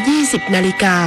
20นาฬิกา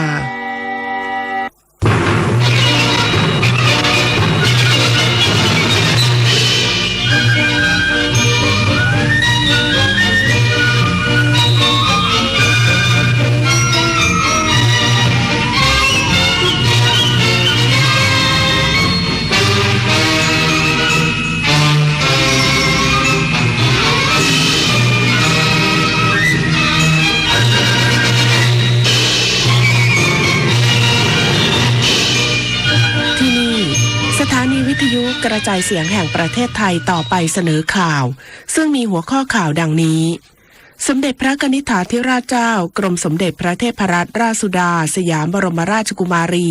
กระจายเสียงแห่งประเทศไทยต่อไปเสนอข่าว ซึ่งมีหัวข้อข่าวดังนี้ สมเด็จพระกนิษฐาธิราชเจ้า กรมสมเด็จพระเทพรัตนราชสุดา สยามบรมราชกุมารี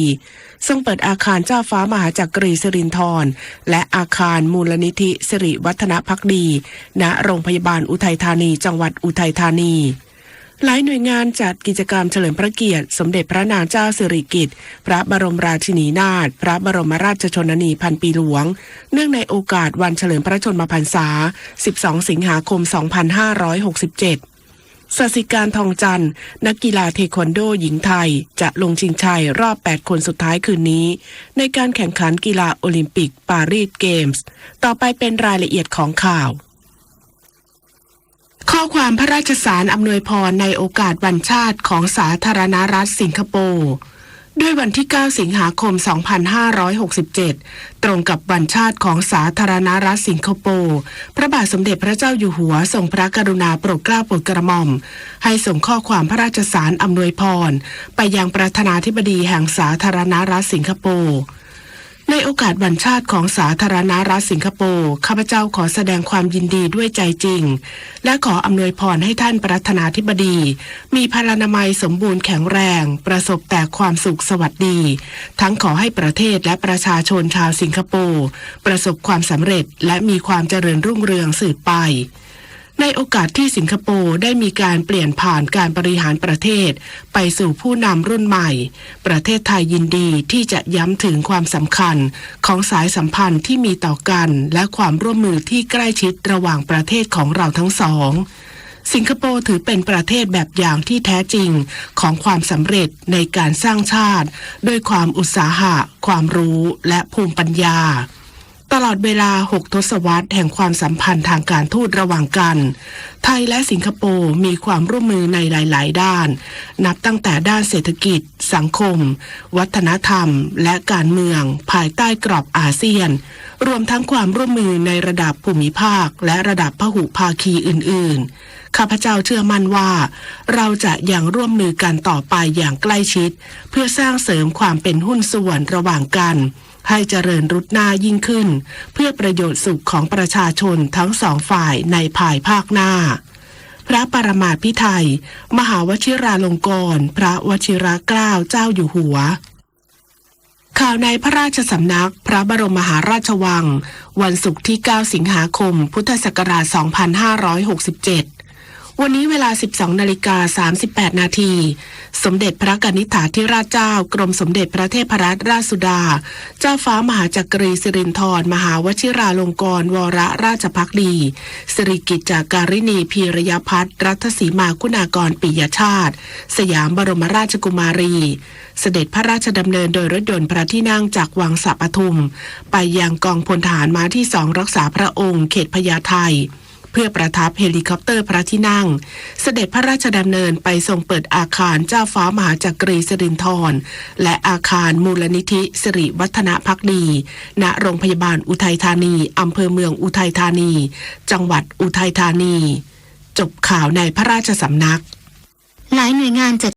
ทรงเปิดอาคารเจ้าฟ้ามหาจักรีสิรินธรและอาคารมูลนิธิสิริวัฒนพักดี ณโรงพยาบาลอุทัยธานีจังหวัดอุทัยธานี หลายหน่วยงานจัดกิจกรรมเฉลิมพระเกียรติ สมเด็จพระนางเจ้าสิริกิติ์ พระบรมราชินีนาถ พระบรมราชชนนีพันปีหลวง เนื่องในโอกาสวันเฉลิมพระชนมพรรษา 12 สิงหาคม 2567สสิการทองจันทร์นักกีฬาเทควันโดหญิงไทย จะลงชิงชัยรอบ 8 คนสุดท้ายคืนนี้ ในการแข่งขันกีฬาโอลิมปิกปารีสเกมส์ ต่อไปเป็นรายละเอียดของข่าว ข้อความพระราชสารอำนวยพรในโอกาสวันชาติของสาธารณรัฐสิงคโปร์ด้วยวันที่ 9 สิงหาคม 2567 ตรงกับวันชาติของสาธารณรัฐสิงคโปร์ พระบาทสมเด็จพระเจ้าอยู่หัวทรงพระกรุณาโปรดเกล้าโปรดกระหม่อม ให้ส่งข้อความพระราชสารอำนวยพร ไปยังประธานาธิบดีแห่งสาธารณรัฐสิงคโปร์ ในโอกาสวันชาติของสาธารณรัฐสิงคโปร์ข้าพเจ้าขอแสดงความยินดีด้วยใจจริง และขออำนวยพรให้ท่านประธานาธิบดี มีพลานามัยสมบูรณ์แข็งแรง ประสบแต่ความสุขสวัสดี ทั้งขอให้ประเทศและประชาชนชาวสิงคโปร์ประสบความสำเร็จและมีความเจริญรุ่งเรืองสืบไป ในโอกาสที่สิงคโปร์ได้มีการเปลี่ยนผ่านการบริหารประเทศ ไปสู่ผู้นำรุ่นใหม่ ประเทศไทยยินดีที่จะย้ำถึงความสำคัญของสายสัมพันธ์ที่มีต่อกันและความร่วมมือที่ใกล้ชิดระหว่างประเทศของเราทั้งสองสิงคโปร์ถือเป็นประเทศแบบอย่างที่แท้จริงของความสำเร็จในการสร้างชาติ ด้วยความอุตสาหะ ความรู้และภูมิปัญญา ตลอดเวลา 6 ทศวรรษแห่งความสัมพันธ์ทางการทูตระหว่างกัน ไทยและสิงคโปร์มีความร่วมมือในหลาย ๆ ด้าน นับตั้งแต่ด้านเศรษฐกิจ สังคม วัฒนธรรม และการเมือง ภายใต้กรอบอาเซียน รวมทั้งความร่วมมือในระดับภูมิภาค และระดับพหุภาคีอื่น ๆ ข้าพเจ้าเชื่อมั่นว่า เราจะยังร่วมมือกันต่อไปอย่างใกล้ชิด เพื่อสร้างเสริมความเป็นหุ้นส่วนระหว่างกัน ให้เจริญรุดหน้ายิ่งขึ้น เพื่อประโยชน์สุขของประชาชนทั้งสองฝ่ายในภายภาคหน้า พระปรมาภิไธยมหาวชิราลงกรณ์พระวชิรเกล้าเจ้าอยู่หัวข่าวในพระราชสำนักพระบรมมหาราชวัง วันศุกร์ที่ 9 สิงหาคม พุทธศักราช 2567 วันนี้เวลา 12 นาฬิกา 38 นาที สมเด็จพระกนิษฐาธิราชเจ้ากรมสมเด็จพระเทพรัตนราชสุดา เจ้าฟ้ามหาจักรีสิรินธรมหาวชิราลงกรณ์วรราชพักดีสิริกิจจากการินีพีรยพัฒน์รัตสีมาคุณากรปิยชาติ สยามบรมราชกุมารี เสด็จพระราชดำเนินโดยรถยนต์พระที่นั่งจากวังสะปทุม ไปยังกองพลทหารม้าที่สองรักษาพระองค์เขตพญาไท เพื่อประทับเฮลิคอปเตอร์พระที่นั่ง เสด็จพระราชดำเนินไปทรงเปิดอาคารเจ้าฟ้ามหาจักรีสิรินธรและอาคารมูลนิธิสิริวัฒนพักดี ณโรงพยาบาลอุทัยธานีอำเภอเมืองอุทัยธานี จังหวัดอุทัยธานี จบข่าวในพระราชสำนักหลายหน่วยงานจัด